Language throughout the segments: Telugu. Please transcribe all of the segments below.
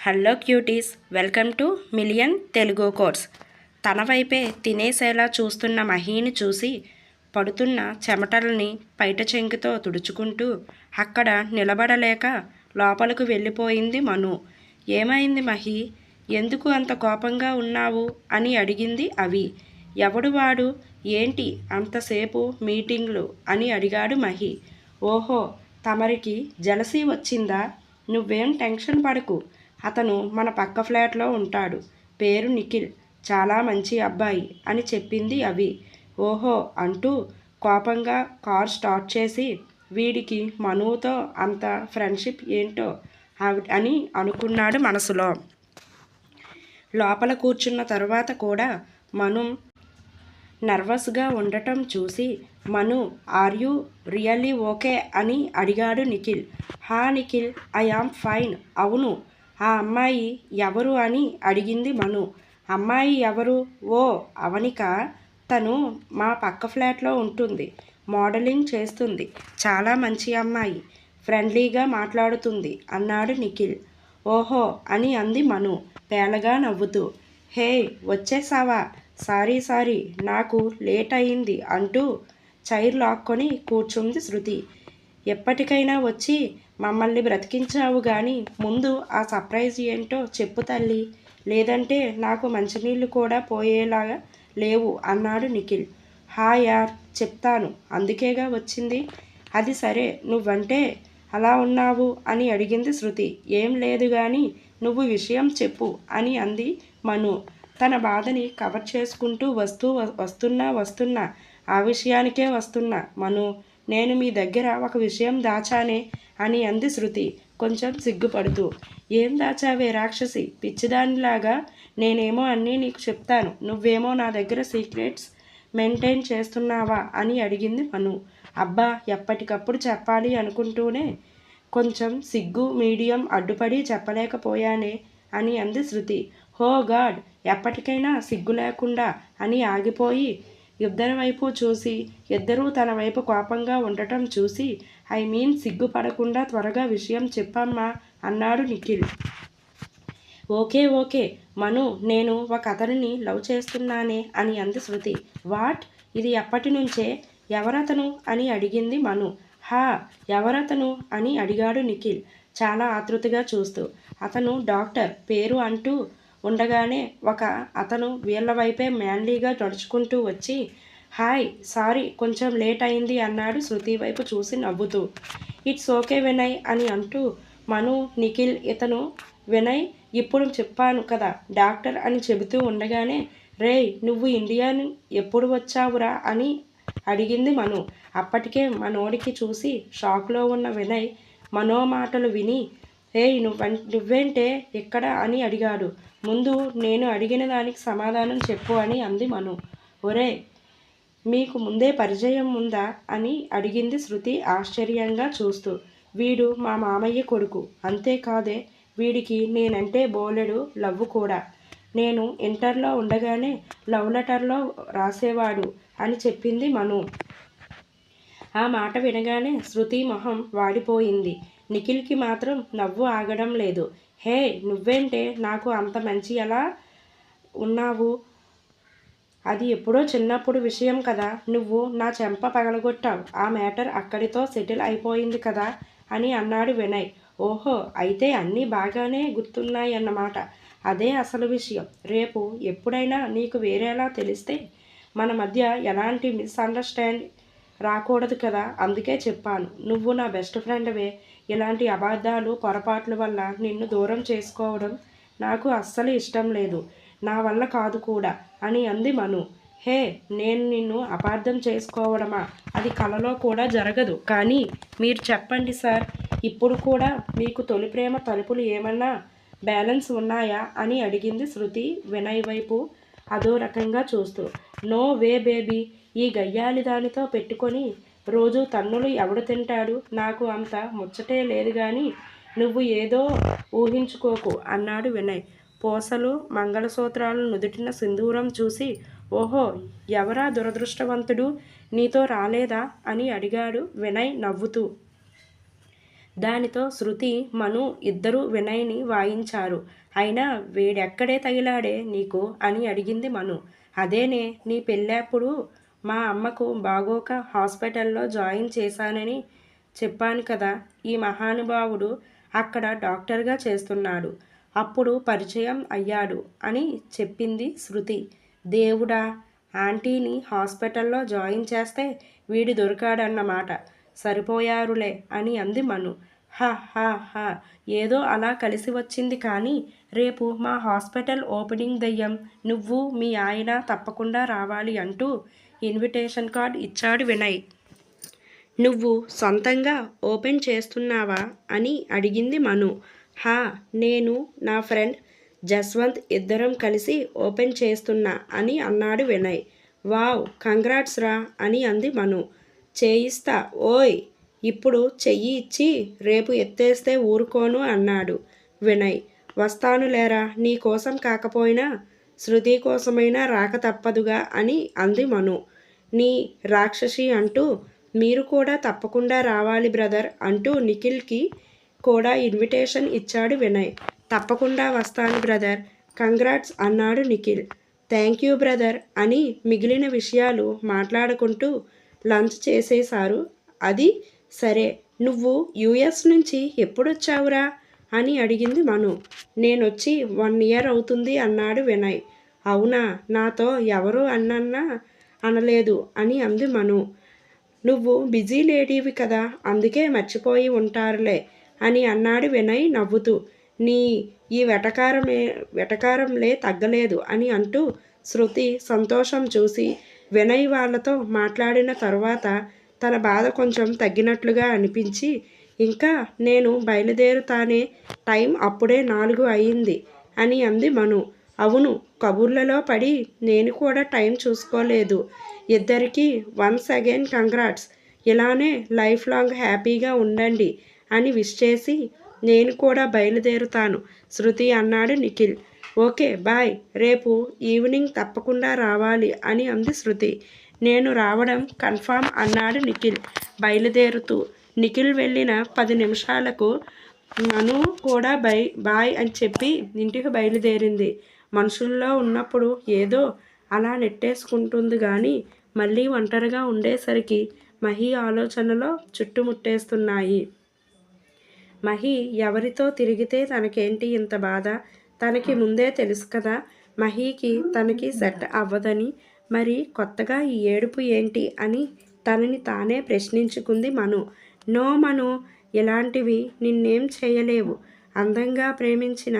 Hello cuties welcome to million Telugu course. తన వైపే తినేసేలా చూస్తున్న మహీని చూసి పడుతున్న చెమటల్ని పైట చెంకుతో తుడుచుకుంటూ అక్కడ నిలబడలేక లోపలకు వెళ్ళిపోయింది మను. ఏమైంది మహి? ఎందుకు అంత కోపంగా ఉన్నావు? అని అడిగింది అవి. ఎవడు వాడు? ఏంటి అంతసేపు మీటింగ్లు? అని అడిగాడు మహి. ఓహో తమరికి జలసీ వచ్చిందా? నువ్వేం టెన్షన్ పడకు. అతను మన పక్క ఫ్లాట్లో ఉంటాడు. పేరు నిఖిల్. చాలా మంచి అబ్బాయి అని చెప్పింది అవి. ఓహో అంటూ కోపంగా కార్ స్టార్ట్ చేసి వీడికి మనువుతో అంత ఫ్రెండ్షిప్ ఏంటో అని అనుకున్నాడు మనసులో. లోపల కూర్చున్న తర్వాత కూడా మను నర్వస్గా ఉండటం చూసి Manu are you really okay? అని అడిగాడు నిఖిల్. హా నిఖిల్ ఐ ఆమ్ ఫైన్. అవును ఆ అమ్మాయి ఎవరు అని అడిగింది మను. అమ్మాయి ఎవరు? ఓ అవనిక. తను మా పక్క ఫ్లాట్లో ఉంటుంది. మోడలింగ్ చేస్తుంది. చాలా మంచి అమ్మాయి. ఫ్రెండ్లీగా మాట్లాడుతుంది అన్నాడు నిఖిల్. ఓహో అని అంది మను. పేలగా నవ్వుతూ. హే వచ్చేసావా? Sorry sorry. నాకు లేట్ అయింది అంటూ చైర్ లాక్కొని కూర్చుంది శృతి. ఎప్పటికైనా వచ్చి మమ్మల్ని బ్రతికించావు కానీ ముందు ఆ సర్ప్రైజ్ ఏంటో చెప్పు తల్లి. లేదంటే నాకు మంచినీళ్ళు కూడా పోయేలాగా లేవు అన్నాడు నిఖిల్. హా యార్ చెప్తాను. అందుకేగా వచ్చింది? అది సరే నువ్వంటే అలా ఉన్నావు అని అడిగింది శృతి. ఏం లేదు కానీ నువ్వు విషయం చెప్పు అని అంది మను. తన బాధని కవర్ చేసుకుంటూ వస్తూ వస్తున్నా వస్తున్నా. ఆ విషయానికే వస్తున్నా మను. నేను మీ దగ్గర ఒక విషయం దాచానే అని అంది శృతి. కొంచెం సిగ్గుపడుతూ. ఏం దాచావే రాక్షసి? పిచ్చిదానిలాగా నేనేమో అన్నీ నీకు చెప్తాను. నువ్వేమో నా దగ్గర సీక్రెట్స్ మెయింటైన్ చేస్తున్నావా అని అడిగింది మను. అబ్బా ఎప్పటికప్పుడు చెప్పాలి అనుకుంటూనే కొంచెం సిగ్గు మీడియం అడ్డుపడి చెప్పలేకపోయానే అని అంది శృతి. హో గాడ్ ఎప్పటికైనా సిగ్గు లేకుండా అని ఆగిపోయి ఇద్దరి వైపు చూసి ఇద్దరూ తన వైపు కోపంగా ఉండటం చూసి ఐ మీన్ సిగ్గుపడకుండా త్వరగా విషయం చెప్పమ్మా అన్నాడు నిఖిల్. ఓకే ఓకే మను నేను ఒక అతనిని లవ్ చేస్తున్నానే అని అంది శృతి. వాట్? ఇది ఎప్పటి నుంచే? ఎవరతను? అని అడిగింది మను. హా ఎవరతను? అని అడిగాడు నిఖిల్ చాలా ఆతృతగా చూస్తూ. అతను డాక్టర్ పేరు అంటూ ఉండగానే ఒక అతను వీళ్ళ వైపే మ్యాన్లీగా నడుచుకుంటూ వచ్చి హాయ్ సారీ కొంచెం లేట్ అయింది అన్నాడు శృతి వైపు చూసి నవ్వుతూ. ఇట్స్ ఓకే వినయ్ అని అంటూ మను నిఖిల్ ఇతను వినయ్ ఇప్పుడు చెప్పాను కదా డాక్టర్ అని చెబుతూ ఉండగానే రేయ్ నువ్వు ఇండియాను ఎప్పుడు వచ్చావురా అని అడిగింది మను. అప్పటికే మనోడికి చూసి షాక్లో ఉన్న వినయ్ మనో మాటలు విని ఏయ్ నువ్వ నువ్వేంటే ఎక్కడ అని అడిగాడు. ముందు నేను అడిగిన దానికి సమాధానం చెప్పు అని అంది మను. ఒరే మీకు ముందే పరిచయం ఉందా అని అడిగింది శృతి ఆశ్చర్యంగా చూస్తూ. వీడు మా మామయ్య కొడుకు. అంతేకాదే వీడికి నేనంటే బోలెడు లవ్వు కూడా. నేను ఇంటర్లో ఉండగానే లవ్ లెటర్లో రాసేవాడు అని చెప్పింది మను. ఆ మాట వినగానే శృతి మొహం వాడిపోయింది. నిఖిల్కి మాత్రం నవ్వు ఆగడం లేదు. హే నువ్వేంటే? నాకు అంత మంచి ఎలా ఉన్నావు? అది ఎప్పుడో చిన్నప్పుడు విషయం కదా. నువ్వు నా చెంప పగలగొట్టావు. ఆ మ్యాటర్ అక్కడితో సెటిల్ అయిపోయింది కదా అని అన్నాడు వినయ్. ఓహో అయితే అన్నీ బాగానే గుర్తున్నాయి అన్నమాట అదే అసలు విషయం. రేపు ఎప్పుడైనా నీకు వేరేలా తెలిస్తే మన మధ్య ఎలాంటి మిస్అండర్స్టాండ్ రాకూడదు కదా. అందుకే చెప్పాను. నువ్వు నా బెస్ట్ ఫ్రెండ్వే. ఇలాంటి అబద్ధాలు పొరపాట్ల వల్ల నిన్ను దూరం చేసుకోవడం నాకు అస్సలు ఇష్టం లేదు. నా వల్ల కాదు కూడా అని అంది మను. హే నేను నిన్ను అపార్థం చేసుకోవడమా? అది కలలో కూడా జరగదు. కానీ మీరు చెప్పండి సార్ ఇప్పుడు కూడా మీకు తొలి ప్రేమ తలుపులు ఏమన్నా బ్యాలెన్స్ ఉన్నాయా అని అడిగింది శృతి వినయ్ వైపు అదో రకంగా చూస్తూ. No way baby. ఈ గయ్యాలి దానితో పెట్టుకొని రోజు తన్నులు ఎవడు తింటాడు? నాకు అంత ముచ్చటే లేదు కానీ నువ్వు ఏదో ఊహించుకోకు అన్నాడు వినయ్. పూసలు మంగళసూత్రాలు నుదుటిన సింధూరం చూసి ఓహో ఎవరా దురదృష్టవంతుడు? నీతో రాలేదా? అని అడిగాడు వినయ్ నవ్వుతూ. దానితో శృతి మను ఇద్దరూ వినయ్ని వాయించారు. అయినా వీడెక్కడే తగిలాడే నీకు? అని అడిగింది మను. అదేనే నీ పెళ్ళప్పుడు మా అమ్మకు బాగోక హాస్పిటల్లో జాయిన్ చేశానని చెప్పాను కదా. ఈ మహానుభావుడు అక్కడ డాక్టర్గా చేస్తున్నాడు. అప్పుడు పరిచయం అయ్యాడు అని చెప్పింది శృతి. దేవుడా ఆంటీని హాస్పిటల్లో జాయిన్ చేస్తే వీడు దొరికాడన్నమాట. సరిపోయారులే అని అంది మను. హ హ హ ఏదో అలా కలిసి వచ్చింది కానీ రేపు మా హాస్పిటల్ ఓపెనింగ్ దయ్యం. నువ్వు మీ ఆయన తప్పకుండా రావాలి అంటూ ఇన్విటేషన్ కార్డ్ ఇచ్చాడు వినయ్. నువ్వు సొంతంగా ఓపెన్ చేస్తున్నావా? అని అడిగింది మను. హా నేను నా ఫ్రెండ్ జస్వంత్ ఇద్దరం కలిసి ఓపెన్ చేస్తున్నా అని అన్నాడు వినయ్. వావ్ కంగ్రాట్స్ రా అని అంది మను. చేయిస్తా ఓయ్ ఇప్పుడు చెయ్యి ఇచ్చి రేపు ఎత్తేస్తే ఊరుకోను అన్నాడు వినయ్. వస్తాను లేరా నీ కోసం కాకపోయినా శృతి కోసమైనా రాక తప్పదుగా అని అంది మను. నీ రాక్షసి అంటూ మీరు కూడా తప్పకుండా రావాలి బ్రదర్ అంటూ నిఖిల్కి కూడా ఇన్విటేషన్ ఇచ్చాడు వినయ్. తప్పకుండా వస్తాను బ్రదర్ కంగ్రాట్స్ అన్నాడు నిఖిల్. థ్యాంక్ యూ బ్రదర్ అని మిగిలిన విషయాలు మాట్లాడుకుంటూ లంచ్ చేసేశారు. అది సరే నువ్వు యుఎస్ నుంచి ఎప్పుడొచ్చావురా? అని అడిగింది మను. నేనొచ్చి వన్ ఇయర్ అవుతుంది అన్నాడు వినయ్. అవునా? నాతో ఎవరు అన్నన్నా అనలేదు అని అంది మను. నువ్వు బిజీ లేడీవి కదా అందుకే మర్చిపోయి ఉంటారులే అని అన్నాడు వినయ్ నవ్వుతూ. నీ ఈ వెటకారమే వెటకారంలే తగ్గలేదు అని అంటూ శృతి సంతోషం చూసి వినయ్ వాళ్ళతో మాట్లాడిన తర్వాత తన బాధ కొంచెం తగ్గినట్లుగా అనిపించి ఇంకా నేను బయలుదేరుతానే టైం అప్పుడే నాలుగు అయింది అని అంది మను. అవును కబుర్లలో పడి నేను కూడా టైం చూసుకోలేదు. ఇద్దరికీ వన్స్ అగైన్ కంగ్రాట్స్. ఇలానే లైఫ్ లాంగ్ హ్యాపీగా ఉండండి అని విష్ చేసి నేను కూడా బయలుదేరుతాను శృతి అన్నాడు నిఖిల్. ఓకే బాయ్ రేపు ఈవినింగ్ తప్పకుండా రావాలి అని అంది శృతి. నేను రావడం కన్ఫామ్ అన్నాడు నిఖిల్ బయలుదేరుతూ. నిఖిల్ వెళ్ళిన పది నిమిషాలకు మను కూడా బై బాయ్ అని చెప్పి ఇంటికి బయలుదేరింది. మనుషుల్లో ఉన్నప్పుడు ఏదో అలా నెట్టేసుకుంటుంది కానీ మళ్ళీ ఒంటరిగా ఉండేసరికి మహి ఆలోచనలో చుట్టుముట్టేస్తున్నాయి. మహి ఎవరితో తిరిగితే తనకేంటి ఇంత బాధ? తనకి ముందే తెలుసు కదా మహీకి తనకి సెట్ అవ్వదని. మరి కొత్తగా ఈ ఏడుపు ఏంటి అని తనని తానే ప్రశ్నించుకుంది మను. నో మను ఇలాంటివి నిన్నేం చేయలేవు. అందంగా ప్రేమించిన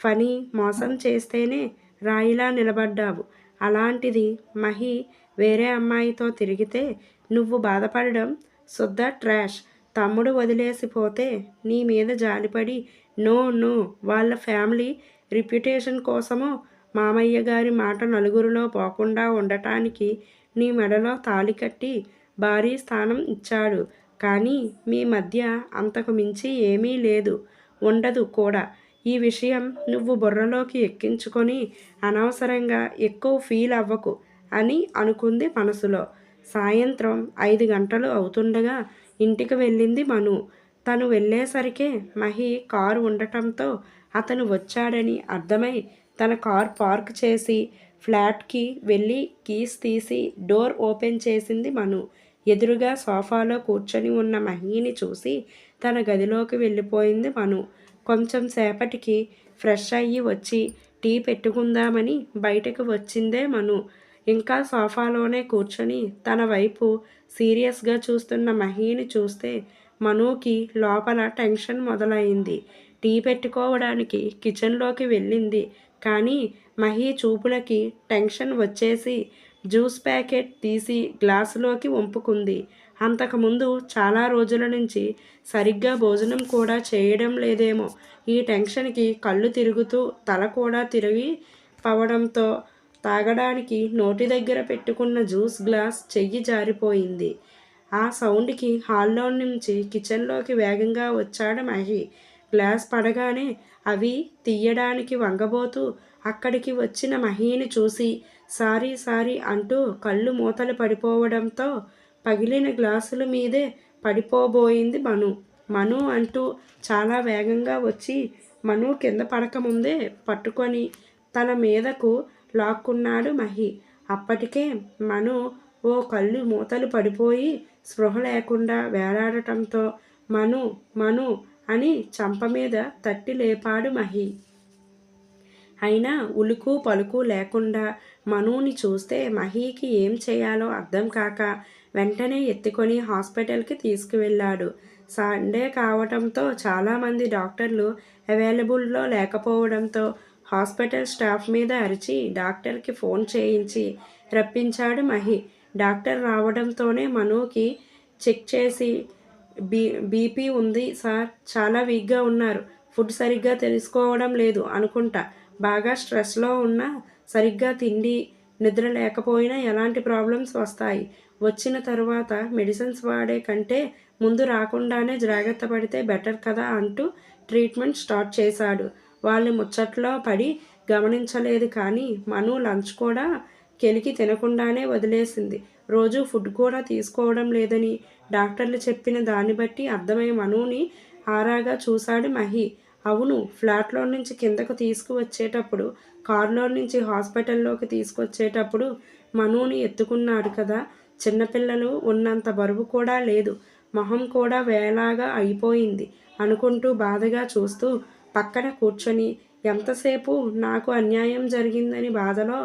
ఫనీ మోసం చేస్తేనే రాయిలా నిలబడ్డావు. అలాంటిది మహి వేరే అమ్మాయితో తిరిగితే నువ్వు బాధపడడం శుద్ధ ట్రాష్. తమ్ముడు వదిలేసిపోతే నీ మీద జాలిపడి నో నో వాళ్ళ ఫ్యామిలీ రిప్యుటేషన్ కోసమో మామయ్య గారి మాట నలుగురిలో పోకుండా ఉండటానికి నీ మెడలో తాళి కట్టి భారీ స్థానం ఇచ్చాడు. కానీ మీ మధ్య అంతకు మించి ఏమీ లేదు. ఉండదు కూడా. ఈ విషయం నువ్వు బుర్రలోకి ఎక్కించుకొని అనవసరంగా ఎక్కువ ఫీల్ అవ్వకు అని అనుకుంది మనసులో. సాయంత్రం ఐదు గంటలు అవుతుండగా ఇంటికి వెళ్ళింది మను. తను వెళ్ళేసరికే మహి కారు ఉండటంతో అతను వచ్చాడని అర్థమై తన కార్ పార్క్ చేసి ఫ్లాట్కి వెళ్ళి కీస్ తీసి డోర్ ఓపెన్ చేసింది మను. ఎదురుగా సోఫాలో కూర్చొని ఉన్న మహిని చూసి తన గదిలోకి వెళ్ళిపోయింది మను. కొంచెం సేపటికి ఫ్రెష్ అయ్యి వచ్చి టీ పెట్టుకుందామని బయటకు వచ్చిందే మను. ఇంకా సోఫాలోనే కూర్చొని తన వైపు సీరియస్గా చూస్తున్న మహీని చూస్తే మనుకి లోపల టెన్షన్ మొదలైంది. టీ పెట్టుకోవడానికి కిచెన్లోకి వెళ్ళింది. కానీ మహి చూపులకి టెన్షన్ వచ్చేసి జ్యూస్ ప్యాకెట్ తీసి గ్లాసులోకి వంపుకుంది. అంతకుముందు చాలా రోజుల నుంచి సరిగ్గా భోజనం కూడా చేయడం లేదేమో. ఈ టెన్షన్కి కళ్ళు తిరుగుతూ తల కూడా తిరిగి పవడంతో తాగడానికి నోటి దగ్గర పెట్టుకున్న జ్యూస్ గ్లాస్ చెయ్యి జారిపోయింది. ఆ సౌండ్కి హాల్లో నుంచి కిచెన్లోకి వేగంగా వచ్చాడు మహి. గ్లాస్ పడగానే అవి తీయడానికి వంగబోతూ అక్కడికి వచ్చిన మహిని చూసి సారీ సారీ అంటూ కళ్ళు మూతలు పడిపోవడంతో పగిలిన గ్లాసుల మీదే పడిపోబోయింది మను. మను అంటూ చాలా వేగంగా వచ్చి మను కింద పడకముందే పట్టుకొని తన మీదకు లాక్కున్నాడు మహి. అప్పటికే మను ఓ కళ్ళు మూతలు పడిపోయి స్పృహ లేకుండా వేలాడటంతో మను మను అని చంప మీద తట్టి లేపాడు మహి. అయినా ఉలుకు పలుకు లేకుండా మనుని చూస్తే మహీకి ఏం చేయాలో అర్థం కాక వెంటనే ఎత్తుకొని హాస్పిటల్కి తీసుకువెళ్ళాడు. సండే కావటంతో చాలామంది డాక్టర్లు అవైలబుల్లో లేకపోవడంతో హాస్పిటల్ స్టాఫ్ మీద అరిచి డాక్టర్కి ఫోన్ చేయించి రప్పించాడు మహి. డాక్టర్ రావడంతోనే మనుకి చెక్ చేసి బీ బీపీ ఉంది సార్ చాలా వీక్గా ఉన్నారు ఫుడ్ సరిగ్గా తెలుసుకోవడం లేదు అనుకుంటా బాగా స్ట్రెస్లో ఉన్నా సరిగ్గా తిండి నిద్ర లేకపోయినా ఎలాంటి ప్రాబ్లమ్స్ వస్తాయి? వచ్చిన తర్వాత మెడిసిన్స్ వాడే కంటే ముందు రాకుండానే జాగ్రత్త పడితే బెటర్ కదా అంటూ ట్రీట్మెంట్ స్టార్ట్ చేశాడు. వాళ్ళు ముచ్చట్లో పడి గమనించలేదు కానీ మను లంచ్ కూడా కెలికి తినకుండానే వదిలేసింది. రోజు ఫుడ్ కూడా తీసుకోవడం లేదని డాక్టర్లు చెప్పిన దాన్ని బట్టి అర్థమై మనుని ఆరాగా చూశాడు మహి. అవును ఫ్లాట్లో నుంచి కిందకు తీసుకువచ్చేటప్పుడు కారులో నుంచి హాస్పిటల్లోకి తీసుకొచ్చేటప్పుడు మనుని ఎత్తుకున్నాడు కదా. చిన్నపిల్లలు ఉన్నంత బరువు కూడా లేదు. మొహం కూడా వేలాగా అయిపోయింది అనుకుంటూ బాధగా చూస్తూ పక్కన కూర్చొని ఎంతసేపు నాకు అన్యాయం జరిగిందని బాధలో?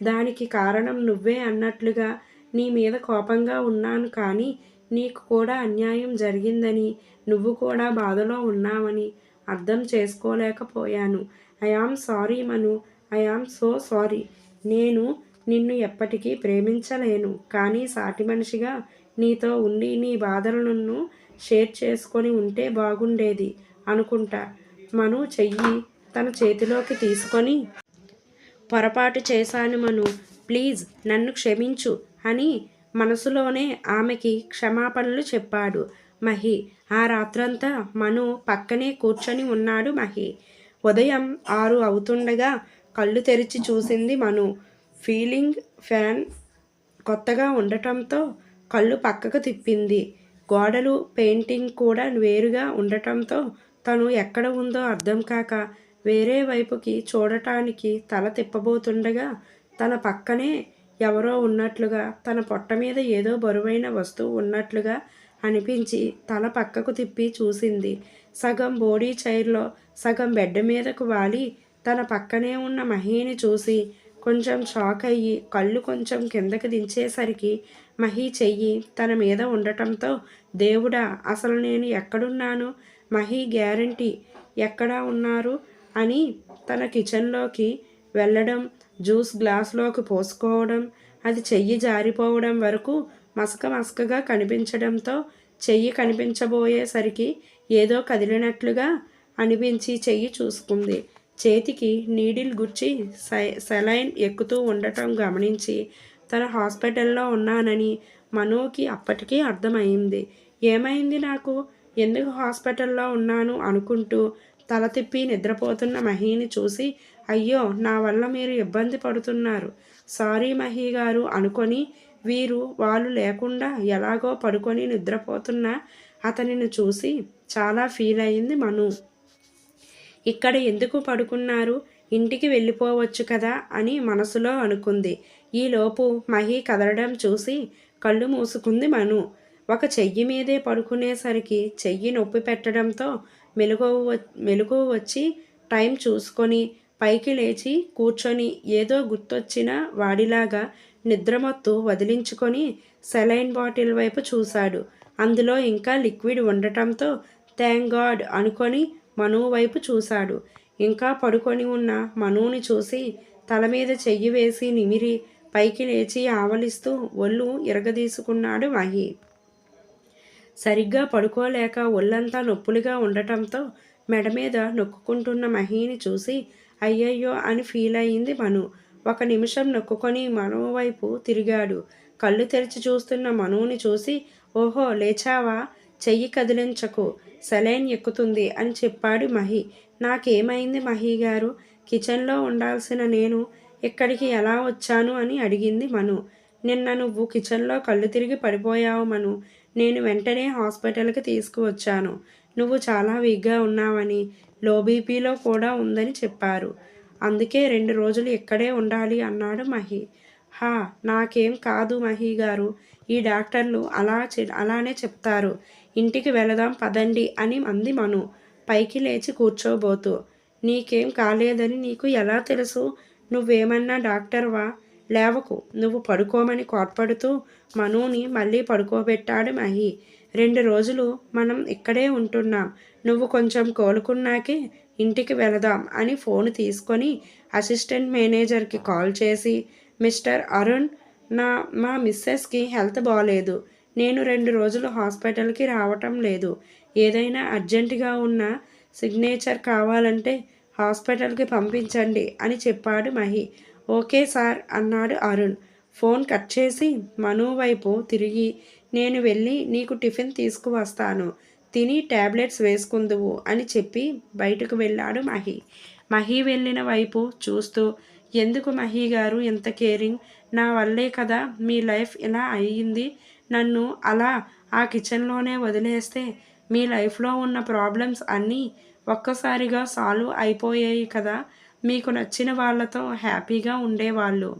దానికి కారణం నువ్వే అన్నట్లుగా నీ మీద కోపంగా ఉన్నాను కానీ నీకు కూడా అన్యాయం జరిగిందని నువ్వు కూడా బాధలో ఉన్నావని అర్థం చేసుకోలేకపోయాను. I am sorry Manu. I am so sorry. నేను నిన్ను ఎప్పటికీ ప్రేమించలేను. కానీ సాటి మనిషిగా నీతో ఉండి నీ బాధలను షేర్ చేసుకొని ఉంటే బాగుండేది అనుకుంటా. మను చెయ్యి తన చేతిలోకి తీసుకొని. పొరపాటు చేశాను మను. ప్లీజ్ నన్ను క్షమించు అని మనసులోనే ఆమెకి క్షమాపణలు చెప్పాడు. మహి. ఆ రాత్రంతా మను పక్కనే కూర్చొని ఉన్నాడు మహి. ఉదయం ఆరు అవుతుండగా కళ్ళు తెరిచి చూసింది మను. ఫీలింగ్ ఫ్యాన్ కొత్తగా ఉండటంతో కళ్ళు పక్కకు తిప్పింది. గోడలు పెయింటింగ్ కూడా వేరుగా ఉండటంతో తను ఎక్కడ ఉందో అర్థం కాక వేరే వైపుకి చూడటానికి తల తిప్పబోతుండగా తన పక్కనే ఎవరో ఉన్నట్లుగా తన పొట్ట మీద ఏదో బరువైన వస్తువు ఉన్నట్లుగా అనిపించి తల పక్కకు తిప్పి చూసింది. సగం బోడీ చైర్లో సగం బెడ్ మీదకు వాలి. తన పక్కనే ఉన్న మహీని చూసి కొంచెం షాక్ అయ్యి కళ్ళు కొంచెం కిందకి దించేసరికి మహి చెయ్యి. తన మీద ఉండటంతో దేవుడా అసలు నేను ఎక్కడున్నాను? మహి గ్యారంటీ ఎక్కడ ఉన్నారు? అని తన కిచెన్లోకి వెళ్ళడం జ్యూస్ గ్లాస్లోకి పోసుకోవడం అది చెయ్యి జారిపోవడం వరకు మసక మసకగా కనిపించడంతో చెయ్యి కనిపించబోయేసరికి ఏదో కదిలినట్లుగా అనిపించి చెయ్యి చూసుకుంది. చేతికి నీడిల్ గుచ్చి సెలైన్ ఎక్కుతూ ఉండటం గమనించి తన హాస్పిటల్లో ఉన్నానని మనోకి అప్పటికీ అర్థమైంది. ఏమైంది నాకు? ఎందుకు హాస్పిటల్లో ఉన్నాను అనుకుంటూ తల తిప్పి నిద్రపోతున్న మహీని చూసి అయ్యో నా వల్ల మీరు ఇబ్బంది పడుతున్నారు. సారీ మహీ గారు అనుకొని వీరు వాళ్ళు లేకుండా ఎలాగో పడుకొని నిద్రపోతున్న అతనిని చూసి చాలా ఫీల్ అయింది మను. ఇక్కడ ఎందుకు పడుకున్నారు? ఇంటికి వెళ్ళిపోవచ్చు కదా అని మనసులో అనుకుంది. ఈలోపు మహి కదలడం చూసి కళ్ళు మూసుకుంది మను. ఒక చెయ్యి మీదే పడుకునేసరికి చెయ్యి నొప్పి పెట్టడంతో మెలుగు మెలుగు వచ్చి టైం చూసుకొని పైకి లేచి కూర్చొని ఏదో గుర్తొచ్చిన వాడిలాగా నిద్రమత్తు వదిలించుకొని సెలైన్ బాటిల్ వైపు చూశాడు. అందులో ఇంకా లిక్విడ్ ఉండటంతో థ్యాంక్ గాడ్ అనుకొని మను వైపు చూశాడు. ఇంకా పడుకొని ఉన్న మనుని చూసి తల మీద చెయ్యి వేసి నిమిరి పైకి లేచి ఆవలిస్తూ ఒళ్ళు ఇరగదీసుకున్నాడు మహి సరిగ్గా పడుకోలేక ఒళ్ళంతా నొప్పులుగా ఉండటంతో మెడ మీద నొక్కుకుంటున్న మహిని చూసి అయ్యయ్యో అని ఫీల్ అయింది మను. ఒక నిమిషం నొక్కుకొని మనువు వైపు తిరిగాడు. కళ్ళు తెరిచి చూస్తున్న మనుని చూసి ఓహో లేచావా? చెయ్యి కదిలించకు. సెలైన్ ఎక్కుతుంది అని చెప్పాడు మహి. నాకేమైంది మహి గారు? కిచెన్లో ఉండాల్సిన నేను ఇక్కడికి ఎలా వచ్చాను? అని అడిగింది మను. నిన్న నువ్వు కిచెన్లో కళ్ళు తిరిగి పడిపోయావు మను. నేను వెంటనే హాస్పిటల్కి తీసుకువచ్చాను. నువ్వు చాలా వీక్గా ఉన్నావని లో బీపీలో కూడా ఉందని చెప్పారు. అందుకే రెండు రోజులు ఇక్కడే ఉండాలి అన్నాడు మహి. హా నాకేం కాదు మహి గారు. ఈ డాక్టర్లు అలా చె- అలానే చెప్తారు. ఇంటికి వెళదాం పదండి అని అంది మను. పైకి లేచి కూర్చోబోతూ నీకేం కాలేదని నీకు ఎలా తెలుసు? నువ్వేమన్నా డాక్టర్వా? లేవకు నువ్వు పడుకోమని కోట్పడుతూ మనుని మళ్ళీ పడుకోబెట్టాడు మహి. రెండు రోజులు మనం ఇక్కడే ఉంటున్నాం. నువ్వు కొంచెం కోలుకున్నాకే ఇంటికి వెళదాం అని ఫోన్ తీసుకొని అసిస్టెంట్ మేనేజర్కి కాల్ చేసి మిస్టర్ అరుణ్ నా మా మిస్సెస్కి హెల్త్ బాగాలేదు నేను రెండు రోజులు హాస్పిటల్కి రావటం లేదు. ఏదైనా అర్జెంటుగా ఉన్న సిగ్నేచర్ కావాలంటే హాస్పిటల్కి పంపించండి అని చెప్పాడు మహి. ఓకే సార్ అన్నాడు అరుణ్. ఫోన్ కట్ చేసి మను వైపు తిరిగి నేను వెళ్ళి నీకు టిఫిన్ తీసుకువస్తాను. తిని టాబ్లెట్స్ వేసుకుందువు అని చెప్పి బయటకు వెళ్ళాడు మహి. మహి వెళ్ళిన వైపు చూస్తూ ఎందుకు మహి గారు ఇంత కేరింగ్? నా వల్లే కదా మీ లైఫ్ ఇలా అయ్యింది నన్ను అలా ఆ కిచెన్లోనే వదిలేస్తే మీ లైఫ్లో ఉన్న ప్రాబ్లమ్స్ అన్నీ ఒక్కసారిగా సాల్వ్ అయిపోయాయి కదా. మీకు నచ్చిన వాళ్ళతో హ్యాపీగా ఉండేవాళ్ళు.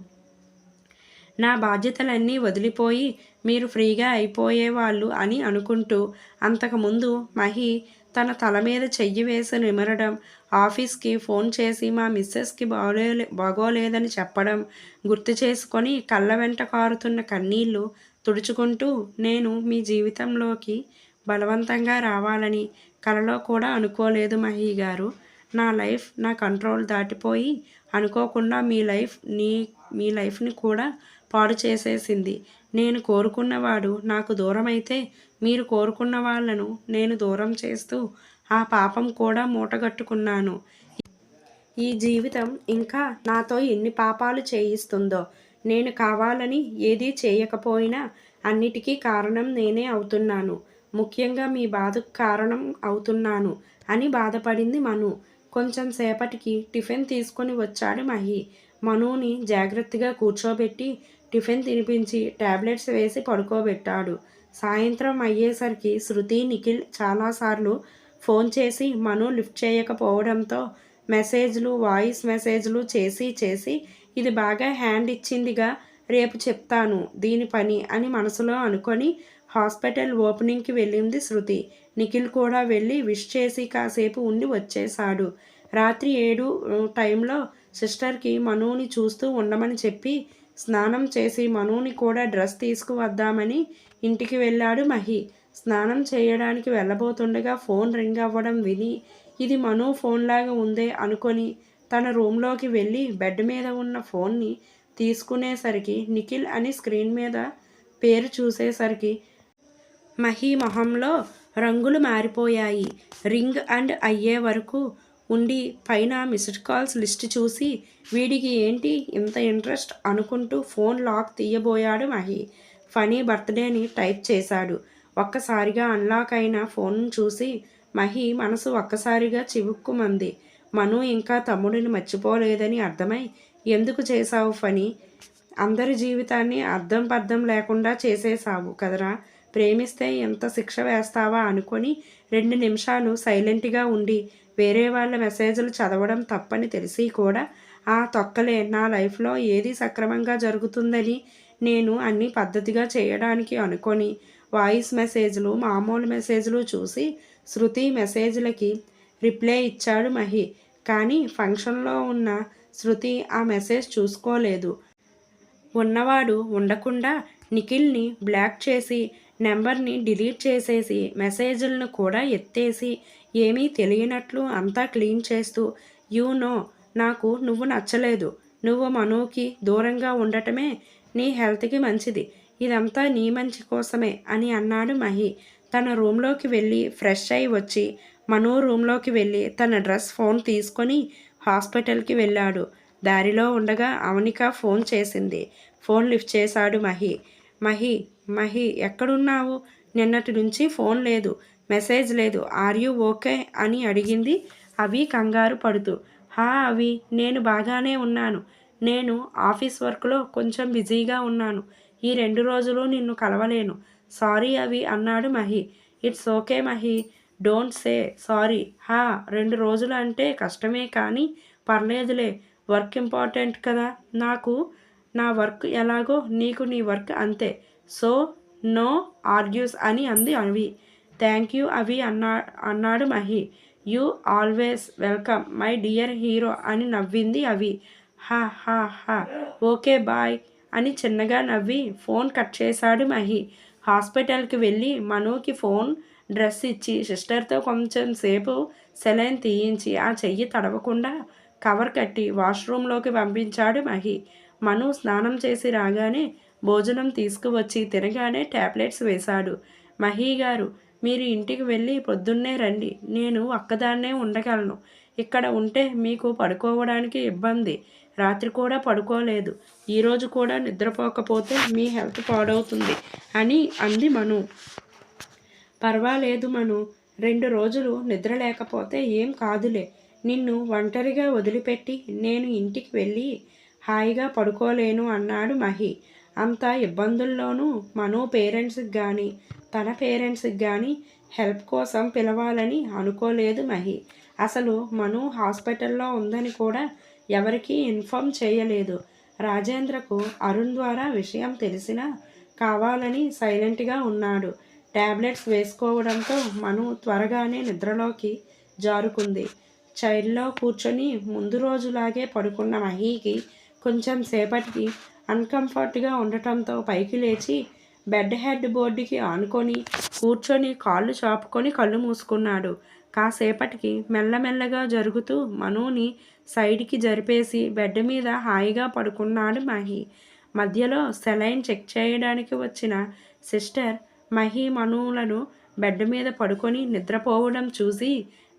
నా బాధ్యతలన్నీ వదిలిపోయి మీరు ఫ్రీగా అయిపోయేవాళ్ళు అని అనుకుంటూ అంతకుముందు మహి తన తల మీద చెయ్యి వేసి నిమరడం ఆఫీస్కి ఫోన్ చేసి మా మిస్సెస్కి బాగోలే బాగోలేదని చెప్పడం గుర్తు చేసుకొని కళ్ళ వెంట కారుతున్న కన్నీళ్ళు తుడుచుకుంటూ నేను మీ జీవితంలోకి బలవంతంగా రావాలని కలలో కూడా అనుకోలేదు మహి గారు. నా లైఫ్ నా కంట్రోల్ దాటిపోయి అనుకోకుండా మీ లైఫ్ నీ మీ లైఫ్ని కూడా పాడు చేసేసింది. నేను కోరుకున్నవాడు నాకు దూరమైతే మీరు కోరుకున్న వాళ్ళను నేను దూరం చేస్తూ ఆ పాపం కూడా మూటగట్టుకున్నాను. ఈ జీవితం ఇంకా నాతో ఎన్ని పాపాలు చేయిస్తుందో నేను కావాలని ఏదీ చేయకపోయినా అన్నిటికీ కారణం నేనే అవుతున్నాను. ముఖ్యంగా మీ బాధకు కారణం అవుతున్నాను అని బాధపడింది మను. కొంచెం సేపటికి టిఫిన్ తీసుకొని వచ్చాడు మహి. మనుని జాగ్రత్తగా కూర్చోబెట్టి టిఫిన్ తినిపించి టాబ్లెట్స్ వేసి పడుకోబెట్టాడు. సాయంత్రం అయ్యేసరికి శృతి నిఖిల్ చాలాసార్లు ఫోన్ చేసి మను లిఫ్ట్ చేయకపోవడంతో మెసేజ్లు వాయిస్ మెసేజ్లు చేసి చేసి ఇది బాగా హ్యాండ్ ఇచ్చిందిగా రేపు చెప్తాను దీని పని అని మనసులో అనుకొని హాస్పిటల్ ఓపెనింగ్కి వెళ్ళింది శృతి. నిఖిల్ కూడా వెళ్ళి విష్ చేసి కాసేపు ఉండి వచ్చేశాడు. రాత్రి ఏడు టైంలో సిస్టర్కి మనుని చూస్తూ ఉండమని చెప్పి స్నానం చేసి మనుని కూడా డ్రెస్ తీసుకువద్దామని ఇంటికి వెళ్ళాడు మహి. స్నానం చేయడానికి వెళ్ళబోతుండగా ఫోన్ రింగ్ అవ్వడం విని ఇది మను ఫోన్లాగా ఉందే అనుకొని తన రూమ్లోకి వెళ్ళి బెడ్ మీద ఉన్న ఫోన్ని తీసుకునేసరికి నిఖిల్ అని స్క్రీన్ మీద పేరు చూసేసరికి మహి మొహంలో రంగులు మారిపోయాయి. రింగ్ అండ్ అయ్యే వరకు ఉండి పైన మిస్డ్ కాల్స్ లిస్ట్ చూసి వీడికి ఏంటి ఇంత ఇంట్రెస్ట్ అనుకుంటూ ఫోన్ లాక్ తీయబోయాడు మహి. ఫనీ బర్త్డేని టైప్ చేశాడు. ఒక్కసారిగా అన్లాక్ అయిన ఫోన్ చూసి మహి మనసు ఒక్కసారిగా చివుక్కుమంది. మను ఇంకా తమ్ముడిని మర్చిపోలేదని అర్థమై ఎందుకు చేశావు ఫని? అందరి జీవితాన్ని అర్థం పర్థం లేకుండా చేసేసావు కదరా? ప్రేమిస్తే ఎంత శిక్ష వేస్తావా? అనుకొని రెండు నిమిషాలు సైలెంట్గా ఉండి వేరే వాళ్ళ మెసేజ్లు చదవడం తప్పని తెలిసి కూడా ఆ తొక్కలే నా లైఫ్లో ఏది సక్రమంగా జరుగుతుందని నేను అన్ని పద్ధతిగా చేయడానికి అనుకొని వాయిస్ మెసేజ్లు మామూలు మెసేజ్లు చూసి శృతి మెసేజ్లకి రిప్లై ఇచ్చాడు మహి. కానీ ఫంక్షన్లో ఉన్న శృతి ఆ మెసేజ్ చూసుకోలేదు. ఉన్నవాడు ఉండకుండా నిఖిల్ని బ్లాక్ చేసి నెంబర్ని డిలీట్ చేసేసి మెసేజ్లను కూడా ఎత్తేసి ఏమీ తెలియనట్లు అంతా క్లీన్ చేస్తూ యూ నో నాకు నువ్వు నచ్చలేదు. నువ్వు మనోకి దూరంగా ఉండటమే నీ హెల్త్కి మంచిది. ఇదంతా నీ మంచి కోసమే అని అన్నాడు మహి. తన రూమ్లోకి వెళ్ళి ఫ్రెష్ అయి వచ్చి మను రూమ్లోకి వెళ్ళి తన డ్రెస్ ఫోన్ తీసుకొని హాస్పిటల్కి వెళ్ళాడు. దారిలో ఉండగా అవనిక ఫోన్ చేసింది. ఫోన్ లిఫ్ట్ చేశాడు మహి. మహి మహి ఎక్కడున్నావు? నిన్నటి నుంచి ఫోన్ లేదు. మెసేజ్ లేదు. ఆర్ యూ ఓకే అని అడిగింది. అవి కంగారు పడుతూ హా అవి నేను బాగానే ఉన్నాను. నేను ఆఫీస్ వర్క్లో కొంచెం బిజీగా ఉన్నాను. ఈ రెండు రోజులు నిన్ను కలవలేను. సారీ అవి అన్నాడు Mahi. It's okay Mahi. Don't say sorry హా రెండు రోజులు అంటే కష్టమే కానీ పర్లేదులే. వర్క్ ఇంపార్టెంట్ కదా. నాకు నా వర్క్ ఎలాగో నీకు నీ వర్క్ అంతే. సో నో ఆర్గ్యూస్ అని అంది అవి. థ్యాంక్ యూ అవి అన్నా అన్నాడు Mahi. You always welcome my dear hero అని నవ్వింది అవి హా హా హా ఓకే బాయ్ అని చిన్నగా నవ్వి ఫోన్ కట్ చేశాడు మహి. హాస్పిటల్కి వెళ్ళి మనుకి ఫోన్ డ్రెస్ ఇచ్చి సిస్టర్తో కొంచెం సేపు సెలైన్ తీయించి ఆ చెయ్యి తడవకుండా కవర్ కట్టి వాష్రూమ్లోకి పంపించాడు మహి. మను స్నానం చేసి రాగానే భోజనం తీసుకువచ్చి తినగానే ట్యాబ్లెట్స్ వేశాడు. మహి గారు మీరు ఇంటికి వెళ్ళి పొద్దున్నే రండి. నేను ఒక్కదాన్నే ఉండగలను. ఇక్కడ ఉంటే మీకు పడుకోవడానికి ఇబ్బంది. రాత్రి కూడా పడుకోలేదు. ఈరోజు కూడా నిద్రపోకపోతే మీ హెల్త్ పాడవుతుంది అని అంది మను. పర్వాలేదు మను. రెండు రోజులు నిద్ర లేకపోతే ఏం కాదులే. నిన్ను ఒంటరిగా వదిలిపెట్టి నేను ఇంటికి వెళ్ళి హాయిగా పడుకోలేను అన్నాడు మహి. అంత ఇబ్బందుల్లోనూ మనో పేరెంట్స్కి కానీ తన పేరెంట్స్కి కానీ హెల్ప్ కోసం పిలవాలని అనుకోలేదు మహి. అసలు మను హాస్పిటల్లో ఉందని కూడా ఎవరికీ ఇన్ఫామ్ చేయలేదు. రాజేంద్రకు అరుణ్ ద్వారా విషయం తెలిసినా కావాలని సైలెంట్గా ఉన్నాడు. ట్యాబ్లెట్స్ వేసుకోవడంతో మను త్వరగానే నిద్రలోకి జారుకుంది. చైర్లో కూర్చొని ముందు రోజులాగే పడుకున్న మహీకి కొంచెం సేపటికి అన్కంఫర్ట్గా ఉండటంతో పైకి లేచి బెడ్ హెడ్ బోర్డుకి ఆనుకొని కూర్చొని కాళ్ళు చాపుకొని కళ్ళు మూసుకున్నాడు. కాసేపటికి మెల్లమెల్లగా జరుగుతూ మనుని సైడ్కి జరిపేసి బెడ్ మీద హాయిగా పడుకున్నాడు మహి. మధ్యలో సెలైన్ చెక్ చేయడానికి వచ్చిన సిస్టర్ మహి మనువులను బెడ్ మీద పడుకొని నిద్రపోవడం చూసి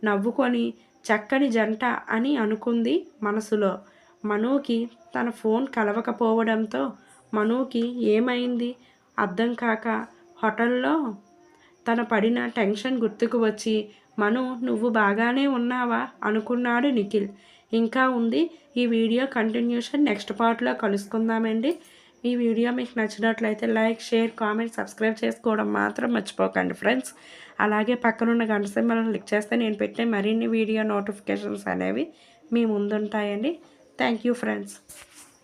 నవ్వుకొని చక్కని జంట అని అనుకుంది మనసులో. మనుకి తన ఫోన్ కలవకపోవడంతో మనుకి ఏమైంది? అర్థం కాక హోటల్లో తన పడిన టెన్షన్ గుర్తుకు వచ్చి మను నువ్వు బాగానే ఉన్నావా? అనుకున్నాడు నిఖిల్. ఇంకా ఉంది. ఈ వీడియో కంటిన్యూషన్ నెక్స్ట్ పార్ట్లో కలుసుకుందామండి. ఈ వీడియో మీకు నచ్చినట్లయితే లైక్ షేర్ కామెంట్ సబ్స్క్రైబ్ చేసుకోవడం మాత్రం మర్చిపోకండి ఫ్రెండ్స్. అలాగే పక్కనున్న గంట సింబల్ క్లిక్ చేస్తే నేను పెట్టే మరిన్ని వీడియో నోటిఫికేషన్స్ అనేవి మీ ముందుంటాయండి. Thank you friends.